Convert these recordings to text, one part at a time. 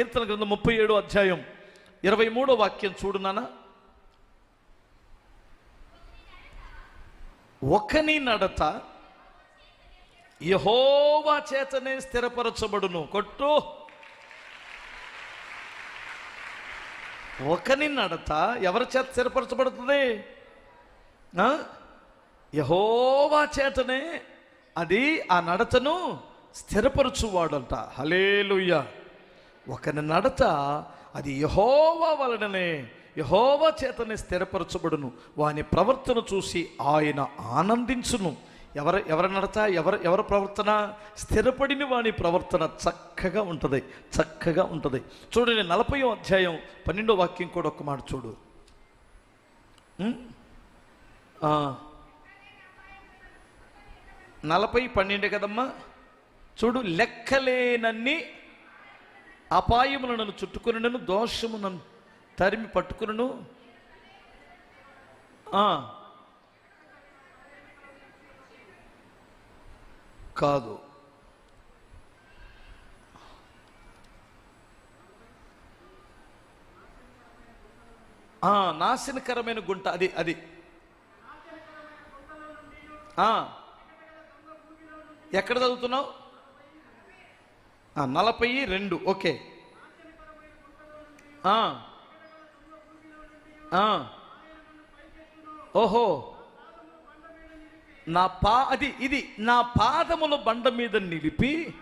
కీర్తన గ్రంథం ముప్పై ఏడు అధ్యాయం ఇరవై మూడో వాక్యం చూడు నాన్న. ఒకని నడత యహోవా చేతనే స్థిరపరచబడును. కొట్టు. ఒకని నడత ఎవరి చేత స్థిరపరచబడుతుంది? యహోవా చేతనే. అది ఆ నడతను స్థిరపరచువాడంట. హలేలుయ్య ఒకని నడత అది యహోవా వలననే యహోవ చేతనే స్థిరపరచబడును. వాని ప్రవర్తన చూసి ఆయన ఆనందించును. ఎవరు ఎవరి నడత ఎవరు ఎవరి ప్రవర్తన? స్థిరపడిన వాని ప్రవర్తన చక్కగా ఉంటుంది చక్కగా ఉంటుంది. చూడండి నలభై అధ్యాయం పన్నెండో వాక్యం కూడా ఒక మాట చూడు. నలభై పన్నెండే కదమ్మా? చూడు లెక్కలేనన్ని అపాయములు నన్ను చుట్టుకునను దోషము నన్ను తరిమి పట్టుకును కాదు. నాశనకరమైన గుంట అది అది. ఎక్కడ చదువుతున్నావు? నలభై రెండు ఓకే. ఓహో. నా పా అది ఇది నా పాదముల బండ మీద నిలిపి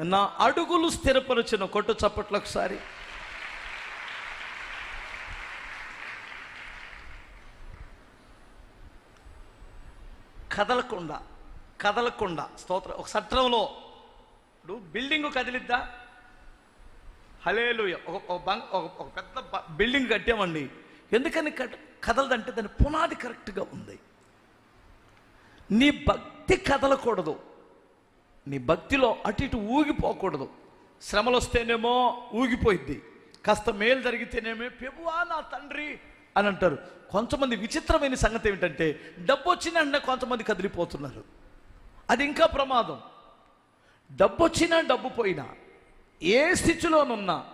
నా అడుగులు స్థిరపరచిన కొట్టు చప్పట్లు ఒకసారి. కదలకుండా కదలకుండా స్తోత్ర ఒక సత్రంలో ఇప్పుడు బిల్డింగ్ కదిలిద్దా? హలేలుయ ఒక ఒక బంగ్ ఒక పెద్ద బ- బిల్డింగ్ కట్టామండి. ఎందుకని కట్ కదలదంటే దాని పునాది కరెక్ట్గా ఉంది. నీ భక్తి కదలకూడదు. నీ భక్తిలో అటు ఇటు ఊగిపోకూడదు. శ్రమలు వస్తేనేమో ఊగిపోయిద్ది. కాస్త మేలు జరిగితేనేమో పెబువా నా తండ్రి అని అంటారు. కొంతమంది విచిత్రమైన సంగతి ఏమిటంటే డబ్బు వచ్చిన వెంటనే కొంతమంది కదిలిపోతున్నారు. అది ఇంకా ప్రమాదం. డబ్బు వచ్చినా డబ్బు పోయినా ఏ స్థితిలోనున్నా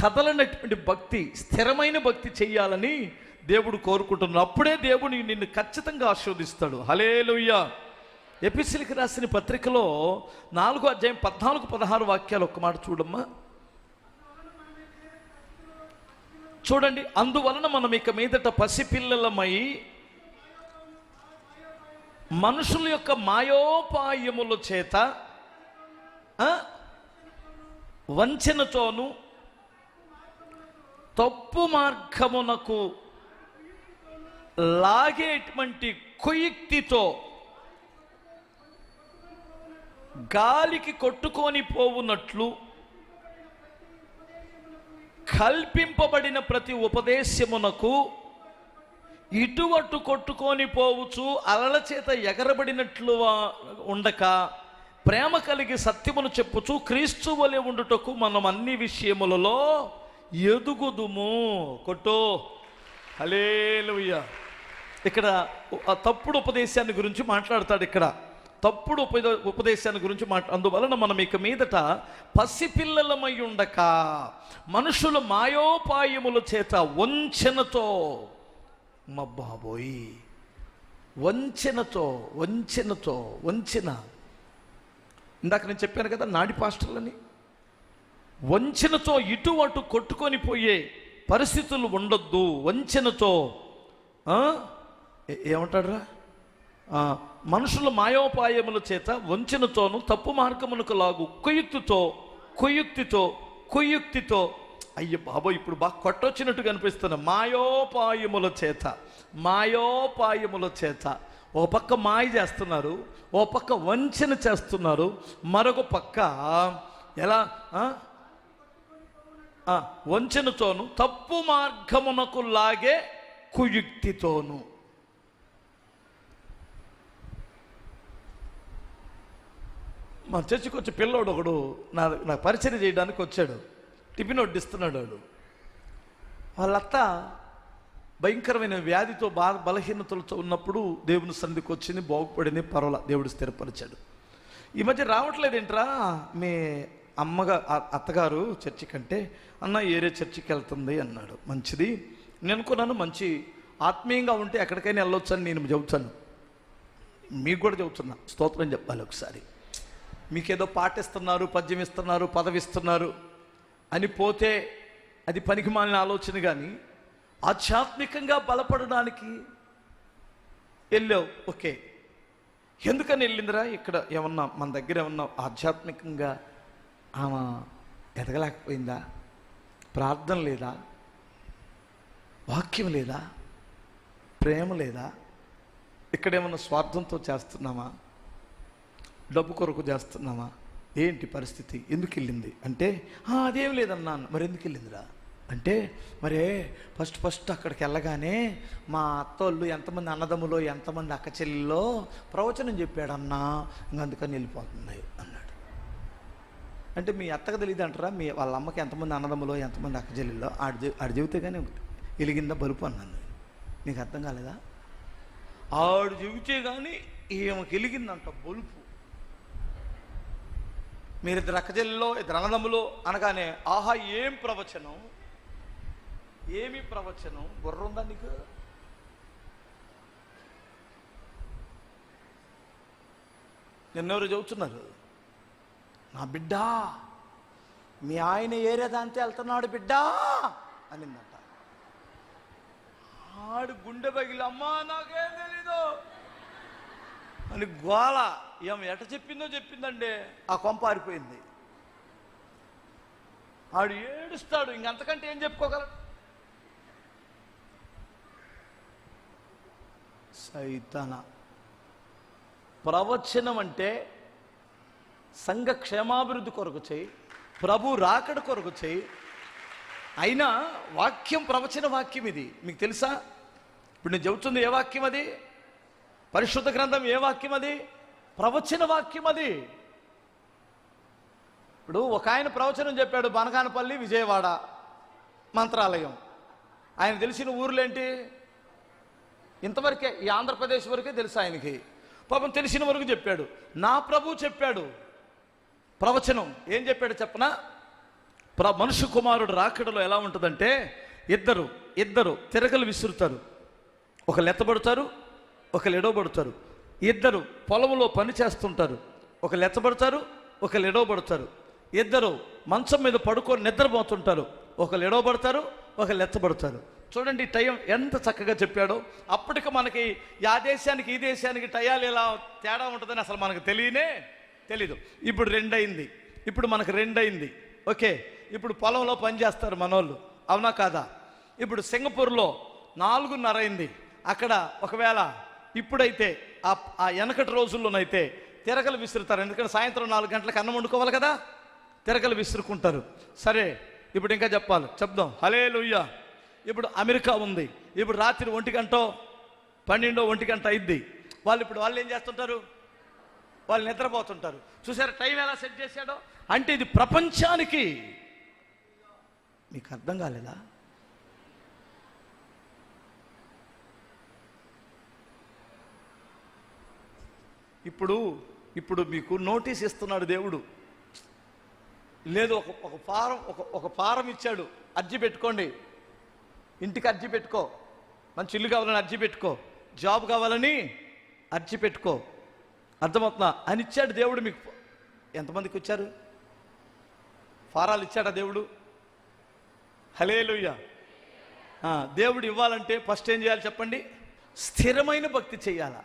కదలనటువంటి భక్తి స్థిరమైన భక్తి చెయ్యాలని దేవుడు కోరుకుంటున్నాడు. అప్పుడే దేవుడు నిన్ను ఖచ్చితంగా ఆస్వాదిస్తాడు హలేలుయ్యా ఎపిసిలికి రాసిన పత్రికలో నాలుగో అధ్యాయం పద్నాలుగు పదహారు వాక్యాలు ఒక్క మాట చూడమ్మా. చూడండి అందువలన మనం ఇక మీదట పసిపిల్లలమై మనుషుల యొక్క మాయోపాయముల చేత వంచనతోను తప్పు మార్గమునకు లాగేటువంటి కుయుక్తితో గాలికి కొట్టుకొని పోవునట్లు కల్పింపబడిన ప్రతి ఉపదేశమునకు ఇటువట్టు కొట్టుకొని పోవచ్చు అలల చేత ఎగరబడినట్లు ఉండక ప్రేమ కలిగి సత్యమును చెప్పుచు క్రీస్తు వలె ఉండుటకు మనం అన్ని విషయములలో ఎదుగుదుము. కొట్టో. హలేలుయ్య ఇక్కడ తప్పుడు ఉపదేశాన్ని గురించి మాట్లాడతాడు ఇక్కడ. తప్పుడు ఉపద ఉపదేశాన్ని గురించి మాట్లా అందువలన మనం ఇక మీదట పసిపిల్లలమై ఉండక మనుషుల మాయోపాయముల చేత వంచనతో మా బాబోయ్ వంచనతో వంచనతో వంచన. ఇందాక నేను చెప్పాను కదా నాడి పాస్టర్లని. వంచనతో ఇటు అటు కొట్టుకొని పోయే పరిస్థితులు ఉండొద్దు. వంచనతో ఏమంటాడురా? మనుషుల మాయోపాయముల చేత వంచనతోనూ తప్పు మార్గములకు లాగు కుయుక్తితో కుయుక్తితో కుయుక్తితో. అయ్యో బాబో ఇప్పుడు బాగా కొట్టొచ్చినట్టు కనిపిస్తున్నా మాయోపాయముల చేత మాయోపాయముల చేత. ఓ పక్క మాయ చేస్తున్నారు ఓ పక్క వంచన చేస్తున్నారు మరొక పక్క ఎలా వంచనతోను తప్పు మార్గమునకు లాగే కుయుక్తితోను. మా చర్చికి వచ్చి పిల్లోడు ఒకడు నా నా పరిచయం చేయడానికి వచ్చాడు. టిఫిన్ వడ్డిస్తున్నాడు వాడు. వాళ్ళత్త భయంకరమైన వ్యాధితో బాధ బలహీనతలతో ఉన్నప్పుడు దేవుని సంధికి వచ్చింది బాగుపడింది పర్వాల దేవుడు స్థిరపరిచాడు. ఈ మధ్య రావట్లేదేంట్రా? మీ అమ్మగా అత్తగారు చర్చి కంటే అన్న ఏరే చర్చికి వెళ్తుంది అన్నాడు. మంచిది. నేను అనుకున్నాను మంచి ఆత్మీయంగా ఉంటే ఎక్కడికైనా వెళ్ళొచ్చు అని నేను చెబుతాను. మీకు కూడా చెబుతున్నా. స్తోత్రం చెప్పాలి ఒకసారి. మీకేదో పాటిస్తున్నారు పద్యం ఇస్తున్నారు పదవి ఇస్తున్నారు అని పోతే అది పనికి మాలిన ఆలోచన కానీ ఆధ్యాత్మికంగా బలపడడానికి వెళ్ళావు. ఓకే. ఎందుకని వెళ్ళిందిరా? ఇక్కడ ఏమన్నా మన దగ్గర ఏమన్నా ఆధ్యాత్మికంగా ఆమె ఎదగలేకపోయిందా? ప్రార్థన లేదా? వాక్యం లేదా? ప్రేమ లేదా? ఇక్కడేమన్నా స్వార్థంతో చేస్తున్నామా డబ్బు కొరకు చేస్తున్నామా ఏంటి పరిస్థితి? ఎందుకు వెళ్ళింది? అంటే అదేం లేదన్నాను. మరి ఎందుకు వెళ్ళిందిరా? అంటే మరే ఫస్ట్ ఫస్ట్ అక్కడికి వెళ్ళగానే మా అత్తోళ్ళు ఎంతమంది అన్నదమ్ములో ఎంతమంది అక్క చెల్లెల్లో ప్రవచనం చెప్పాడన్నా ఇంక అందుకని వెళ్ళిపోతున్నాయి అన్నాడు. అంటే మీ అత్తకు తెలియదు అంటారా? మీ వాళ్ళ అమ్మకి ఎంతమంది అన్నదమ్ములో ఎంతమంది అక్క చెల్లెల్లో ఆడు ఆడి చెబితే కానీ వెలిగిందా బలుపు అన్నాను నీకు అర్థం కాలేదా? ఆడు చెబితే కానీ ఈమెకి వెలిగిందంట బలుపు. మీరిద్దరు అక్కజల్లిలో ఇద్దరు అన్నదమ్ములు అనగానే ఆహా ఏం ప్రవచనం? ఏమి ప్రవచనం? బుర్ర ఉందా నీకు? నిన్నెవరు చెబుతున్నారు నా బిడ్డ మీ ఆయన ఏరే ఏరేదాంతే వెళ్తున్నాడు బిడ్డ అనిందంట. ఆడు గుండె పగిలి అమ్మా నాకేం తెలీదు. అని గోళ ఏం ఎట చెప్పిందో చెప్పిందండి. ఆ కొంప ఆరిపోయింది. ఆడు ఏడుస్తాడు ఇంకంతకంటే ఏం చెప్పుకోగలడు సైతన. ప్రవచనం అంటే సంఘ క్షేమాభివృద్ధి కొరకు చేయి ప్రభు రాకడ కొరకు చేయి. అయినా వాక్యం ప్రవచన వాక్యం ఇది. మీకు తెలుసా? ఇప్పుడు నేను చెబుతుంది ఏ వాక్యం అది? పరిశుద్ధ గ్రంథం ఏ వాక్యం అది? ప్రవచన వాక్యం అది. ఇప్పుడు ఒక ఆయన ప్రవచనం చెప్పాడు బనకానపల్లి విజయవాడ మంత్రాలయం. ఆయన తెలిసిన ఊర్లేంటి? ఇంతవరకే ఈ ఆంధ్రప్రదేశ్ వరకే తెలుసు ఆయనకి. పాపం తెలిసిన వరకు చెప్పాడు. నా ప్రభు చెప్పాడు. ప్రవచనం ఏం చెప్పాడు చెప్పనా? ప్ర మనుషు కుమారుడు రాకడలో ఎలా ఉంటుందంటే ఇద్దరు ఇద్దరు తిరగలు విసురుతారు. ఒకళ్ళు ఎత్తబడతారు ఒకళ్ళు ఎడవబడతారు. ఇద్దరు పొలంలో పని చేస్తుంటారు. ఒకళ్ళు ఎత్తబడతారు ఒకళ్ళు ఎడవబడతారు. ఇద్దరు మంచం మీద పడుకొని నిద్రపోతుంటారు. ఒకళ్ళు ఎడవబడతారు ఒకళ్ళు ఎత్తబడతారు. చూడండి టైం ఎంత చక్కగా చెప్పాడో. అప్పటికి మనకి ఆ దేశానికి ఈ దేశానికి టయాలు ఎలా తేడా ఉంటుందని అసలు మనకు తెలియనే తెలీదు. ఇప్పుడు రెండయింది. ఇప్పుడు మనకు రెండయింది. ఓకే ఇప్పుడు పొలంలో పని చేస్తారు మనోళ్ళు. అవునా కాదా? ఇప్పుడు సింగపూర్లో నాలుగున్నర అయింది అక్కడ ఒకవేళ ఇప్పుడైతే ఆ వెనకటి రోజుల్లోనైతే తిరగలు విసురుతారు. ఎందుకంటే సాయంత్రం నాలుగు గంటలకు అన్నం వండుకోవాలి కదా? తిరగలు విసురుకుంటారు. సరే ఇప్పుడు ఇంకా చెప్పాలి. చెప్దాం. హలే ఇప్పుడు అమెరికా ఉంది. ఇప్పుడు రాత్రి ఒంటి గంట పన్నెండో ఒంటి గంట అయింది వాళ్ళు ఇప్పుడు వాళ్ళు ఏం చేస్తుంటారు? వాళ్ళు నిద్రపోతుంటారు. చూసారా టైం ఎలా సెట్ చేశాడో? అంటే ఇది ప్రపంచానికి మీకు అర్థం కాలేదా? ఇప్పుడు ఇప్పుడు మీకు నోటీస్ ఇస్తున్నాడు దేవుడు. లేదు ఒక ఒక ఫారం ఒక ఒక ఫారం ఇచ్చాడు. అర్జీ పెట్టుకోండి. ఇంటికి అర్జీ పెట్టుకో. మంచి ఇల్లు కావాలని అర్జీ పెట్టుకో. జాబ్ కావాలని అర్జీ పెట్టుకో. అర్థమవుతున్నా అని ఇచ్చాడు దేవుడు మీకు. ఎంతమందికి వచ్చారు? ఫారాలు ఇచ్చాడా దేవుడు? హలే దేవుడు ఇవ్వాలంటే ఫస్ట్ ఏం చేయాలి చెప్పండి? స్థిరమైన భక్తి చేయాలా?